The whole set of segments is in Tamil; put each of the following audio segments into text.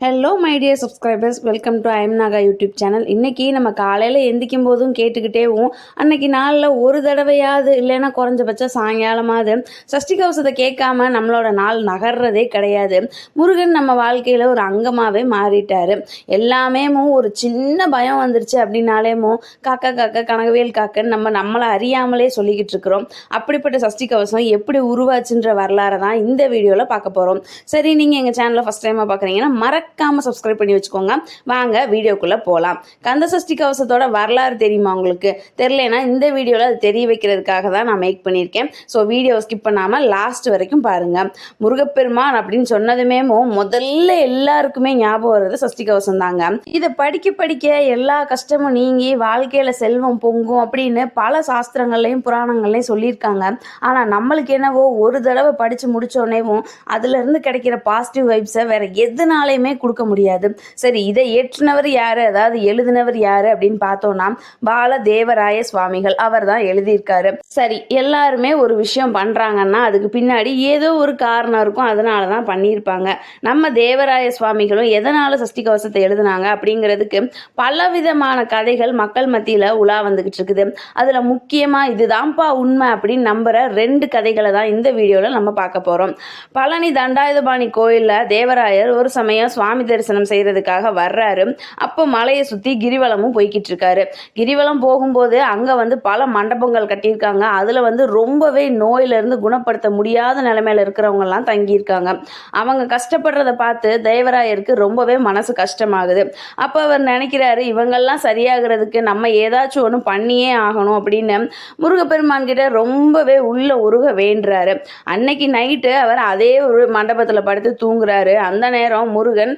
Hello my dear subscribers welcome to I'm Naga YouTube channel இன்றைக்கி நம்ம காலையில் எந்திக்கும் போதும் கேட்டுக்கிட்டேவும் அன்னைக்கு நாளில் ஒரு தடவையாவது இல்லைன்னா குறைஞ்சபட்சம் சாயங்காலமாவது சஷ்டி கவசத்தை கேட்காம நம்மளோட நாள் நகர்றதே கிடையாது. முருகன் நம்ம வாழ்க்கையில் ஒரு அங்கமாகவே மாறிட்டார். எல்லாமே ஒரு சின்ன பயம் வந்துருச்சு அப்படின்னாலேமோ காக்கா காக்கா கனகவேல் காக்கன்னு நம்ம நம்மளை அறியாமலே சொல்லிக்கிட்டு இருக்கிறோம். அப்படிப்பட்ட சஷ்டி கவசம் எப்படி உருவாச்சுன்ற வரலாறை தான் இந்த வீடியோவில் பார்க்க போகிறோம் சரி நீங்கள் எங்கள் சேனலை ஃபஸ்ட் டைமாக பார்க்குறீங்கன்னா மறக்காமல் சப்ஸ்கிரைப் பண்ணி வச்சுக்கோங்க. வாங்க வீடியோக்குள்ளே போகலாம் கந்த சஷ்டி கவசத்தோட வரலாறு தெரியுமா உங்களுக்கு? தெரிலனா இந்த வீடியோவில் அது தெரிய வைக்கிறதுக்காக தான் நான் மேக் பண்ணியிருக்கேன். ஸோ வீடியோவை ஸ்கிப் பண்ணாமல் லாஸ்ட் வரைக்கும் பாருங்கள் முருகப்பெருமான் அப்படின்னு சொன்னதுமே முதல்ல எல்லாருக்குமே ஞாபகம் வர்றது சஷ்டி கவசம் தாங்க. இதை படிக்க படிக்க எல்லா கஷ்டமும் நீங்கி வாழ்க்கையில் செல்வம் பொங்கும் அப்படின்னு பல சாஸ்திரங்கள்லையும் புராணங்கள்லையும் சொல்லியிருக்காங்க. ஆனால் நம்மளுக்கு என்னவோ ஒரு தடவை படித்து முடித்தோடனேவும் அதுலேருந்து கிடைக்கிற பாசிட்டிவ் வைப்ஸை வேற எதுனாலையுமே கொடுக்க முடியாது. சரி இதை ஏற்றினவர் யார்? அதாவது எழுதினவர் யார் அப்படின்னு பார்த்தோம்னா பால தேவராய சுவாமிகள். அவர் தான் எழுதியிருக்காரு. சரி எல்லாருமே ஒரு விஷயம் பண்ணுறாங்கன்னா அதுக்கு பின்னாடி ஏதோ ஒரு காரணம் இருக்கும். அதனால தான் பண்ணியிருப்பாங்க. நம்ம தேவராய சுவாமிகளும் எதனால் சஷ்டி கவசத்தை எழுதினாங்க அப்படிங்கிறதுக்கு பலவிதமான கதைகள் மக்கள் மத்தியில் உலா வந்துக்கிட்டு இருக்குது. அதில் முக்கியமாக இதுதான்ப்பா உண்மை அப்படின்னு நம்புகிற ரெண்டு கதைகளை தான் இந்த வீடியோவில் நம்ம பார்க்க போகிறோம் பழனி தண்டாயுதபாணி கோயிலில் தேவராயர் ஒரு சமயம் சுவாமி தரிசனம் செய்கிறதுக்காக வர்றாரு. அப்போ மலையை சுற்றி கிரிவலமும் போய்கிட்டு இருக்காரு. கிரிவலம் போகும்போது அங்கே வந்து பல மண்டபங்கள் கட்டியிருக்காங்க. அதில் வந்து ரொம்பவே நோயிலிருந்து குணப்படுத்த முடியாத நிலைமையில இருக்கிறவங்கலாம் தங்கியிருக்காங்க. அவங்க கஷ்டப்படுறத பார்த்து தேவராயருக்கு ரொம்பவே மனசு கஷ்டமாகுது. அப்போ அவர் நினைக்கிறாரு இவங்கெல்லாம் சரியாகிறதுக்கு நம்ம ஏதாச்சும் ஒன்று பண்ணியே ஆகணும் அப்படின்னு. முருகப்பெருமான் கிட்ட ரொம்பவே உள்ள உருக வேண்டுறாரு. அன்னைக்கு நைட்டு அவர் அதே ஒரு மண்டபத்தில் படுத்து தூங்குறாரு. அந்த நேரம் முருகன்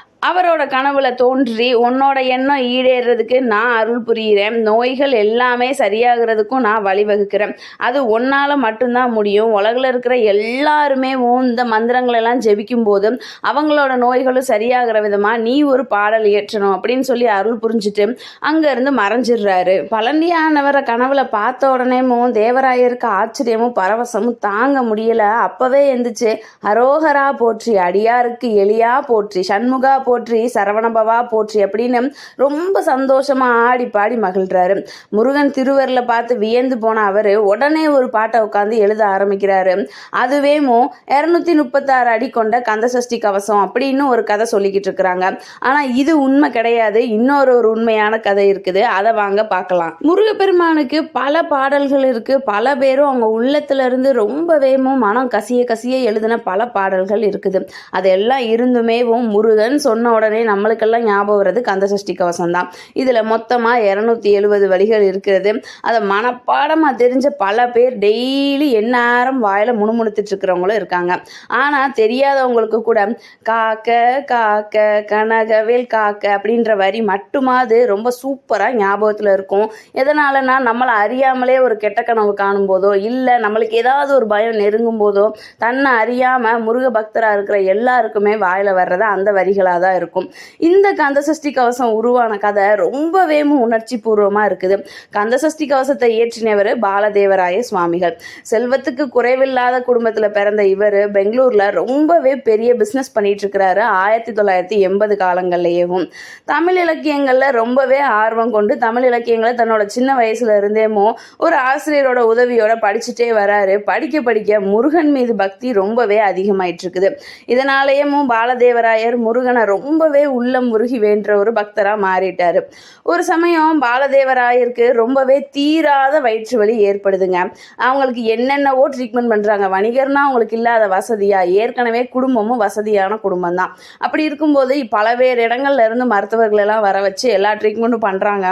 அவரோட கனவுல தோன்றி உன்னோட எண்ணம் ஈடேறதுக்கு நான் அருள் புரிகிறேன். நோய்கள் எல்லாமே சரியாகிறதுக்கும் நான் வழிவகுக்கிறேன். அது ஒன்னால் மட்டும்தான் முடியும். உலகில் இருக்கிற எல்லாருமே இந்த மந்திரங்கள் எல்லாம் ஜெபிக்கும் போது அவங்களோட நோய்களும் சரியாகிற விதமாக நீ ஒரு பாடல் இயற்றணும் அப்படின்னு சொல்லி அருள் புரிஞ்சுட்டு அங்கேருந்து மறைஞ்சிடுறாரு. பழனியானவரை கனவுல பார்த்த உடனேமும் தேவராயருக்கு ஆச்சரியமும் பரவசமும் தாங்க முடியல. அப்பவே எந்திரிச்சு அரோகரா போற்றி அடியாருக்கு எளியா போற்றி சண்முகா போ போற்றி சரவணபவா போற்றி அப்படின்னு ரொம்ப சந்தோஷமா ஆடி பாடி மகிழ்றாரு. முருகன் திருவரில் பார்த்து வியந்து போன அவர் உடனே ஒரு பாட்டை உட்காந்து எழுத ஆரம்பிக்கிறாரு. அதுவேமோ இரநூத்தி முப்பத்தாறு அடி கொண்ட கந்தசஷ்டி கவசம் அப்படின்னு ஒரு கதை சொல்லிக்கிட்டு இருக்கிறாங்க. ஆனால் இது உண்மை கிடையாது. இன்னொரு ஒரு உண்மையான கதை இருக்குது. அதை வாங்க பார்க்கலாம். முருகப்பெருமானுக்கு பல பாடல்கள் இருக்கு. பல பேரும் அவங்க உள்ளத்துல இருந்து ரொம்பவேமும் மனம் கசிய கசிய எழுதின பல பாடல்கள் இருக்குது. அதெல்லாம் இருந்துமேவும் முருகன் சொன்ன சொன்ன உடனே நம்மளுக்கெல்லாம் ஞாபகம் வர்றது கந்தசஷ்டி கவசம் தான் இதில் மொத்தமாக இரநூத்தி எழுபது வழிகள் இருக்கிறது. அதை மனப்பாடமாக தெரிஞ்ச பல பேர் டெய்லி எந்நேரம் வாயில் முணுமுணுத்துட்டு இருக்கிறவங்களும் இருக்காங்க. ஆனால் தெரியாதவங்களுக்கு கூட காக்க காக்க கனகவேல் காக்க அப்படின்ற வரி மட்டுமாவது ரொம்ப சூப்பராக ஞாபகத்தில் இருக்கும். எதனாலனா நம்மளை அறியாமலே ஒரு கெட்ட கனவு காணும் போதோ இல்லை நம்மளுக்கு ஏதாவது ஒரு பயம் நெருங்கும் போதோ தன்னை அறியாமல் முருக பக்தராக இருக்கிற எல்லாருக்குமே வாயில் வர்றது அந்த வரிகளாக தான் இருக்கும். இந்த கந்த சஷ்டி கவசம் உருவான கதை ரொம்பவே உணர்ச்சி பூர்வமாக இருக்குது. கந்த சஷ்டி கவசத்தை இயற்றினவர் பாலதேவராய சுவாமிகள். செல்வத்துக்கு குறைவில்லாத குடும்பத்தில் பிறந்த இவர் பெங்களூரில் ரொம்பவே பெரிய பிஸ்னஸ் பண்ணிட்டு இருக்கிறாரு ஆயிரத்தி தொள்ளாயிரத்தி எண்பது காலங்கள்லேயும் தமிழ் இலக்கியங்களில் ரொம்பவே ஆர்வம் கொண்டு தமிழ் இலக்கியங்களை தன்னோட சின்ன வயசுல இருந்தேமோ ஒரு ஆசிரியரோட உதவியோட படிச்சுட்டே வராரு. படிக்க படிக்க முருகன் மீது பக்தி ரொம்பவே அதிகமாயிட்டு இருக்குது இதனாலேயும் பாலதேவராயர் முருகனை ரொம்பவே உள்ளம் முருகி வேண்ட ஒரு பக்தராக மாறிட்டார். ஒரு சமயம் பாலதேவராயருக்கு ரொம்பவே தீராத வயிற்று வலி ஏற்படுதுங்க. அவங்களுக்கு என்னென்னவோ ட்ரீட்மெண்ட் பண்ணுறாங்க வணிகர்னா அவங்களுக்கு இல்லாத வசதியாக ஏற்கனவே குடும்பமும் வசதியான குடும்பம் தான் அப்படி இருக்கும்போது பலவேறு இடங்கள்ல இருந்து மருத்துவர்களெல்லாம் வர வச்சு எல்லா ட்ரீட்மெண்ட்டும் பண்ணுறாங்க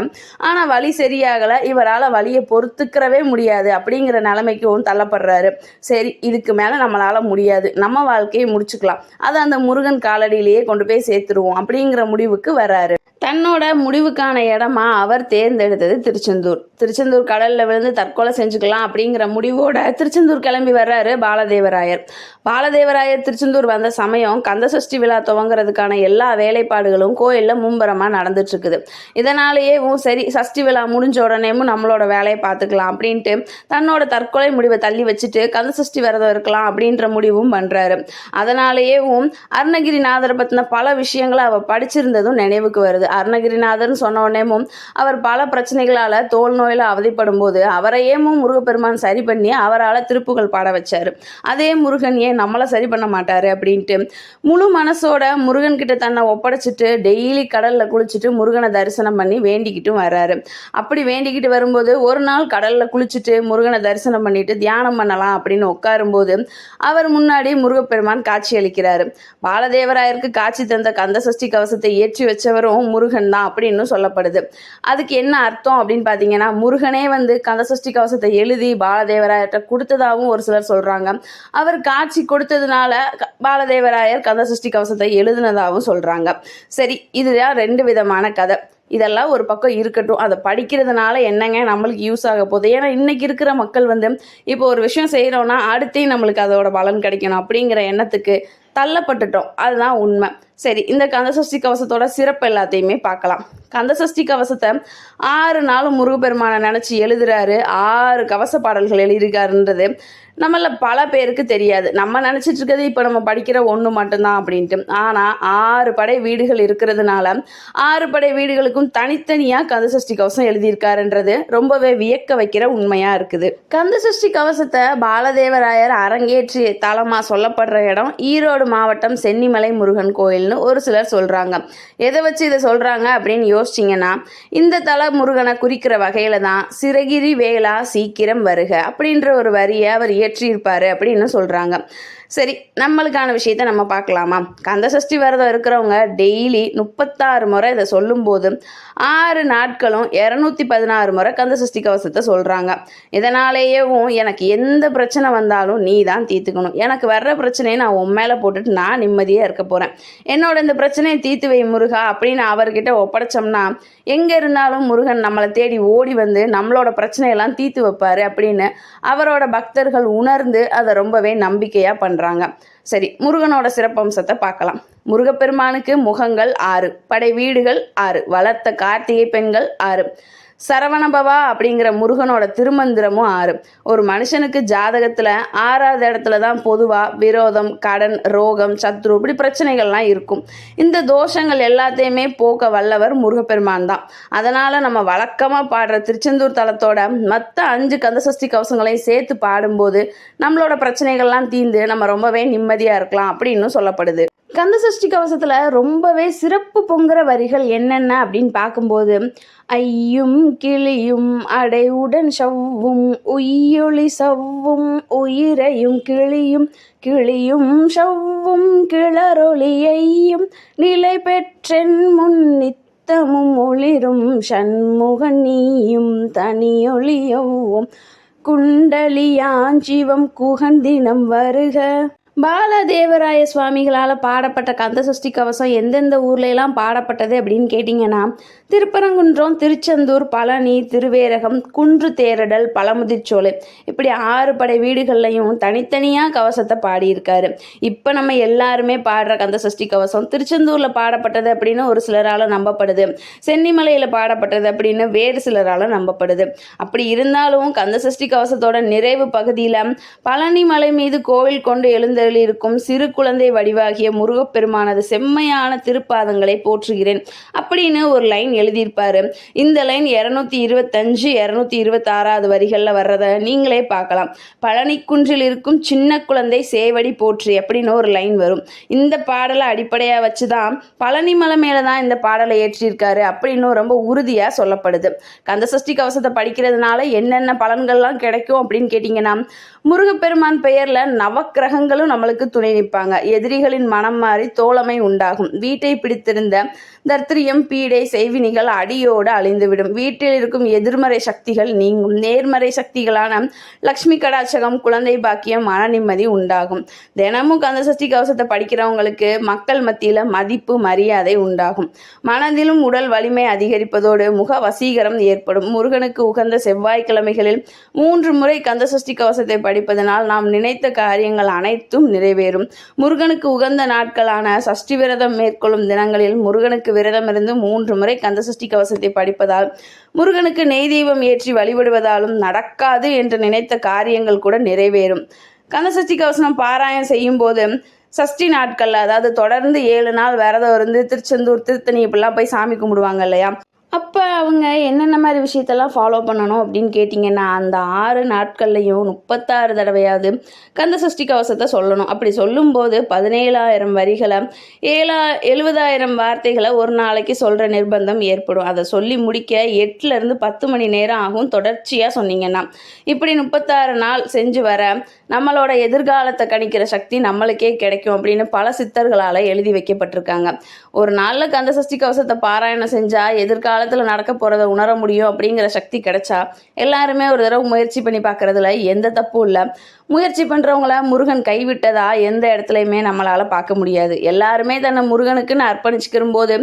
ஆனால் வலி சரியாகலை. இவரால் வலியை பொறுத்துக்கிறவே முடியாது. அப்படிங்கிற நிலைமைக்கும் தள்ளப்படுறாரு. சரி இதுக்கு மேலே நம்மளால் முடியாது. நம்ம வாழ்க்கையை முடிச்சுக்கலாம். அதை அந்த முருகன் காலடியிலேயே கொண்டு போய் சேர்த்துருவோம் அப்படிங்கிற முடிவுக்கு வராரு. தன்னோட முடிவுக்கான இடமா அவர் தேர்ந்தெடுத்தது திருச்செந்தூர். திருச்செந்தூர் கடலில் விழுந்து தற்கொலை செஞ்சுக்கலாம் அப்படிங்கிற முடிவோட திருச்செந்தூர் கிளம்பி வர்றாரு பாலதேவராயர். பாலதேவராயர் திருச்செந்தூர் வந்த சமயம் கந்தசஷ்டி விழா துவங்குறதுக்கான எல்லா வேலைப்பாடுகளும் கோயிலில் மும்பரமாக நடந்துட்டு இருக்குது சரி சஷ்டி விழா முடிஞ்ச உடனேவும் நம்மளோட வேலையை பார்த்துக்கலாம் அப்படின்ட்டு தன்னோட தற்கொலை முடிவை தள்ளி வச்சுட்டு கந்தசஷ்டி விரதம் இருக்கலாம் அப்படின்ற முடிவும் பண்ணுறாரு அதனாலேயேவும் அருணகிரி அருணகிரிநாதரை பற்றின பல விஷயங்களை அவர் படிச்சிருந்ததும் நினைவுக்கு வருது. அருணகிரிநாதர்னு சொன்ன உடனேமும் அவர் பல பிரச்சனைகளால் தோல் நோயில் அவதிப்படும் போது அவரையேமும் முருகப்பெருமான் சரி பண்ணி அவரால் திருப்புகள் பாட வச்சார். அதே முருகன் ஏன் நம்மளை சரி பண்ண மாட்டார் அப்படின்ட்டு முழு மனசோட முருகன் கிட்ட தன்னை ஒப்படைச்சிட்டு டெய்லி கடலில் குளிச்சுட்டு முருகனை தரிசனம் பண்ணி வேண்டிக்கிட்டும் வர்றாரு அப்படி வேண்டிக்கிட்டு வரும்போது ஒரு நாள் கடலில் குளிச்சுட்டு முருகனை தரிசனம் பண்ணிட்டு தியானம் பண்ணலாம் அப்படின்னு உட்காரும்போது அவர் முன்னாடி முருகப்பெருமான் காட்சி அளிக்கிறாரு. பாலதேவராயருக்கு காட்சி தந்த கந்த சஷ்டி கவசத்தை ஏற்றி வச்சவரும் முருகன் தான் அப்படின்னு சொல்லப்படுது. அதுக்கு என்ன அர்த்தம் அப்படின்னு பார்த்தீங்கன்னா முருகனே வந்து கந்தசஷ்டி கவசத்தை எழுதி பாலதேவராயர்கிட்ட கொடுத்ததாகவும் ஒரு சிலர் சொல்கிறாங்க அவர் காட்சி கொடுத்ததுனால க- பாலதேவராயர் கந்தசஷ்டி கவசத்தை எழுதினதாகவும் சொல்கிறாங்க சரி இதுதான் ரெண்டு விதமான கதை. இதெல்லாம் ஒரு பக்கம் இருக்கட்டும். அதை படிக்கிறதுனால என்னங்க நம்மளுக்கு யூஸ் ஆக போகுது? ஏன்னா இன்றைக்கி இருக்கிற மக்கள் வந்து இப்போ ஒரு விஷயம் செய்கிறோன்னா அடுத்தே நம்மளுக்கு அதோட பலன் கிடைக்கணும் அப்படிங்கிற எண்ணத்துக்கு தள்ளப்பட்டுட்டோம். அதுதான் உண்மை. சரி இந்த கந்தசஷ்டி கவசத்தோட சிறப்பு எல்லாத்தையுமே பார்க்கலாம். கந்தசஷ்டி கவசத்தை ஆறு நாளும் முருகப்பெருமானை நினச்சி எழுதுறாரு. ஆறு கவச பாடல்கள் எழுதியிருக்காருன்றது நம்மள பல பேருக்கு தெரியாது. நம்ம நினச்சிட்டு இருக்கிறது இப்போ நம்ம படிக்கிற ஒன்று மட்டும்தான் அப்படின்ட்டு. ஆனால் ஆறு படை வீடுகள் இருக்கிறதுனால ஆறு படை வீடுகளுக்கும் தனித்தனியாக கந்தசஷ்டி கவசம் எழுதியிருக்காருன்றது ரொம்பவே வியக்க வைக்கிற உண்மையாக இருக்குது. கந்தசஷ்டி கவசத்தை பாலதேவராயர் அரங்கேற்றி தலமாக சொல்லப்படுற இடம் ஈரோடு மாவட்டம் சென்னிமலை முருகன் கோயில் அப்படின்னு ஒரு சிலர் சொல்கிறாங்க எதை வச்சு இதை சொல்கிறாங்க அப்படின்னு யோசிச்சிங்கன்னா இந்த தல முருகனை குறிக்கிற வகையில் தான் சிறகிரி வேளா சீக்கிரம் வருக அப்படின்ற ஒரு வரியை அவர் இயற்றியிருப்பார் அப்படின்னு சொல்கிறாங்க சரி நம்மளுக்கான விஷயத்த நம்ம பார்க்கலாமா? கந்தசஷ்டி விரதம் இருக்கிறவங்க டெய்லி முப்பத்தாறு முறை இதை சொல்லும்போது ஆறு நாட்களும் இரநூத்தி பதினாறு முறை கந்தசஷ்டி கவசத்தை சொல்கிறாங்க இதனாலேயேவும் எனக்கு எந்த பிரச்சனை வந்தாலும் நீ தான் தீர்த்துக்கணும். எனக்கு வர்ற பிரச்சனையை நான் உன் மேலே போட்டுட்டு நான் நிம்மதியாக இருக்க போகிறேன் என்னோட இந்த பிரச்சனையை தீர்த்து வை முருகா அப்படின்னு அவர்கிட்ட ஒப்படைச்சோம்னா எங்கே இருந்தாலும் முருகன் நம்மளை தேடி ஓடி வந்து நம்மளோட பிரச்சனையெல்லாம் தீர்த்து வைப்பார் அப்படின்னு அவரோட பக்தர்கள் உணர்ந்து அதை ரொம்பவே நம்பிக்கையாக பண்ணுறாங்க சரி முருகனோட சிறப்பம்சத்தை பார்க்கலாம். முருகப்பெருமானுக்கு முகங்கள் ஆறு படை வீடுகள் ஆறு வளர்த்த கார்த்திகை பெண்கள் ஆறு. சரவணபவா அப்படிங்கிற முருகனோட திருமந்திரமும் ஆறு. ஒரு மனுஷனுக்கு ஜாதகத்தில் ஆறாவது இடத்துல தான் பொதுவாக விரோதம் கடன் ரோகம் சத்ரு இப்படி பிரச்சனைகள்லாம் இருக்கும். இந்த தோஷங்கள் எல்லாத்தையுமே போக்க வல்லவர் முருகப்பெருமான் தான். அதனால் நம்ம வழக்கமாக பாடுற திருச்செந்தூர் தலத்தோட மற்ற அஞ்சு கந்தசஷ்டி கவசங்களையும் சேர்த்து பாடும்போது நம்மளோட பிரச்சனைகள்லாம் தீர்ந்து நம்ம ரொம்பவே நிம்மதியாக இருக்கலாம் அப்படின்னு சொல்லப்படுது. கந்த சஷ்டி கவசத்தில் ரொம்பவே சிறப்பு பொங்குற வரிகள் என்னென்ன அப்படின்னு பார்க்கும்போது ஐயும் கிளியும் அடைவுடன் சவ்வும் உய்யொளி சவ்வும் உயிரையும் கிளியும் கிளியும் சவ்வும் கிளரொளியையும் நிலை பெற்றென் முன் நித்தமும் ஒளிரும் சண்முகன் நீயும் தனியொளியவும் குண்டலியாஞ்சிவம் குகந்தினம் வருக. பாலதேவராய சுவாமிகளால் பாடப்பட்ட கந்த சஷ்டி கவசம் எந்தெந்த ஊர்ல பாடப்பட்டது அப்படின்னு கேட்டிங்கன்னா திருப்பரங்குன்றம் திருச்செந்தூர் பழனி திருவேரகம் குன்று தேரடல் பழமுதிர்ச்சோலை. இப்படி ஆறு படை வீடுகள்லையும் தனித்தனியாக கவசத்தை பாடியிருக்காரு. இப்போ நம்ம எல்லாருமே பாடுற கந்த சஷ்டி கவசம் திருச்செந்தூரில் பாடப்பட்டது அப்படின்னு ஒரு சிலரால் நம்பப்படுது. சென்னிமலையில் பாடப்பட்டது அப்படின்னு வேறு சிலரால் நம்பப்படுது. அப்படி இருந்தாலும் கந்த சஷ்டி கவசத்தோட நிறைவு பகுதியில் பழனி மலை மீது கோவில் கொண்டு எழுந்த எழுந்தருளியிருக்கும் சிறு குழந்தை வடிவாகிய முருகப்பெருமானது செம்மையான திருப்பாதங்களை போற்றுகிறேன். அப்படின்னு ஒரு லைன் எழுதியிருப்பாரு. இந்த லைன் இரநூத்தி இருபத்தஞ்சு இரநூத்தி இருபத்தாறாவது வரிகளில் வர்றதை நீங்களே பார்க்கலாம். பழனிக்குன்றில் இருக்கும் சின்ன குழந்தை சேவடி போற்றி அப்படின்னு ஒரு லைன் வரும். இந்த பாடலை அடிப்படையாக வச்சு தான் பழனி மலை மேலே தான் இந்த பாடலை ஏற்றியிருக்காரு அப்படின்னு ரொம்ப உறுதியாக சொல்லப்படுது. கந்தசஷ்டி கவசத்தை படிக்கிறதுனால என்னென்ன பலன்கள்லாம் கிடைக்கும் அப்படின்னு கேட்டிங்கன்னா முருகப்பெருமான் பெயரில் நவக்கிரகங்களும் நம்ம நம்மளுக்கு துணை நிற்பாங்க. எதிரிகளின் மனம் மாறி தோழமை உண்டாகும். வீட்டை பிடித்திருந்த தர்த்திரியம் பீடை செய்வினிகள் அடியோடு அழிந்துவிடும். வீட்டில் இருக்கும் எதிர்மறை சக்திகள் நீங்கும். நேர்மறை சக்திகளான லக்ஷ்மி கடாச்சகம் குழந்தை பாக்கியம் மன நிம்மதி உண்டாகும். தினமும் கந்தசஷ்டி கவசத்தை படிக்கிறவங்களுக்கு மக்கள் மத்தியில் மதிப்பு மரியாதை உண்டாகும். மனதிலும் உடல் வலிமை அதிகரிப்பதோடு முக வசீகரம் ஏற்படும். முருகனுக்கு உகந்த செவ்வாய்க்கிழமைகளில் மூன்று முறை கந்தசஷ்டி கவசத்தை படிப்பதனால் நாம் நினைத்த காரியங்கள் அனைத்தும் நிறைவேறும். முருகனுக்கு உகந்த நாட்களான சஷ்டி விரதம் மேற்கொள்ளும் தினங்களில் முருகனுக்கு விரதம் இருந்து மூன்று முறை கந்த சஷ்டி கவசத்தை படிப்பதால் முருகனுக்கு நெய் தீபம் ஏற்றி வழிபடுவதாலும் நடக்காது என்று நினைத்த காரியங்கள் கூட நிறைவேறும். கந்தசஷ்டி கவசனம் பாராயணம் செய்யும் போது சஷ்டி நாட்களில் அதாவது தொடர்ந்து ஏழு நாள் விரதம் இருந்து திருச்செந்தூர் திருத்தணி இப்படிலாம் போய் சாமி கும்பிடுவாங்க இல்லையா? அப்போ அவங்க என்னென்ன மாதிரி விஷயத்தெல்லாம் ஃபாலோ பண்ணணும் அப்படின்னு கேட்டிங்கன்னா அந்த ஆறு நாட்கள்லையும் முப்பத்தாறு தடவையாவது கந்த சஷ்டி கவசத்தை சொல்லணும். அப்படி சொல்லும்போது பதினேழாயிரம் வரிகளை ஏழா எழுபதாயிரம் வார்த்தைகளை ஒரு நாளைக்கு சொல்கிற நிர்பந்தம் ஏற்படும். அதை சொல்லி முடிக்க எட்டுலேருந்து பத்து மணி நேரம் ஆகும் தொடர்ச்சியாக சொன்னீங்கன்னா. இப்படி முப்பத்தாறு நாள் செஞ்சு வர நம்மளோட எதிர்காலத்தை கணிக்கிற சக்தி நம்மளுக்கே கிடைக்கும் அப்படின்னு பல சித்தர்களால் எழுதி வைக்கப்பட்டிருக்காங்க. ஒரு நாளில் கந்த சஷ்டி கவசத்தை பாராயணம் செஞ்சால் காலத்தில் நடக்க போகிறத உணர முடியும் அப்படிங்கிற சக்தி கிடைச்சா எல்லாருமே ஒரு தடவை முயற்சி பண்ணி பார்க்குறதுல எந்த தப்பும் இல்லை. முயற்சி பண்ணுறவங்கள முருகன் கைவிட்டதா எந்த இடத்துலையுமே நம்மளால் பார்க்க முடியாது. எல்லாருமே தன்னை முருகனுக்குன்னு அர்ப்பணிச்சுக்கிற போது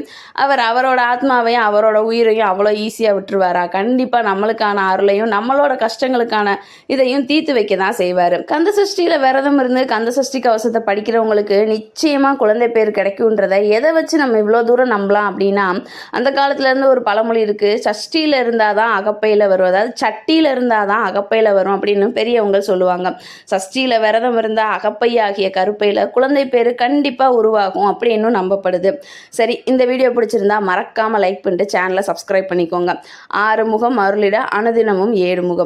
அவர் அவரோட ஆத்மாவையும் அவரோட உயிரையும் அவ்வளோ ஈஸியாக விட்டுருவாரா? கண்டிப்பாக நம்மளுக்கான அருளையும் நம்மளோட கஷ்டங்களுக்கான இதையும் தீர்த்து வைக்க தான் செய்வார். கந்த சஷ்டியில் விரதம் இருந்து கந்த சஷ்டி கவசத்தை படிக்கிறவங்களுக்கு நிச்சயமாக குழந்தை பேர் கிடைக்குன்றதை எதை வச்சு நம்ம இவ்வளோ தூரம் நம்பலாம் அப்படின்னா அந்த காலத்துலேருந்து ஒரு பழமொழி இருக்குது சஷ்டியில் இருந்தால் தான் அகப்பையில் வரும். அதாவது சட்டியில் இருந்தால் தான் அகப்பையில் வரும் அப்படின்னு பெரியவங்க சொல்லுவாங்க. சஷ்டியில் விரதம் இருந்தால் அகப்பை ஆகிய கருப்பையில் குழந்தை பேர் கண்டிப்பாக உருவாகும் அப்படின்னு நம்பப்படுது. சரி இந்த வீடியோ பிடிச்சிருந்தா மறக்காமல் லைக் பண்ணிட்டு சேனலை சப்ஸ்கிரைப் பண்ணிக்கோங்க. ஆறு முகம் அருளிட அனுதினமும் ஏழு முகம்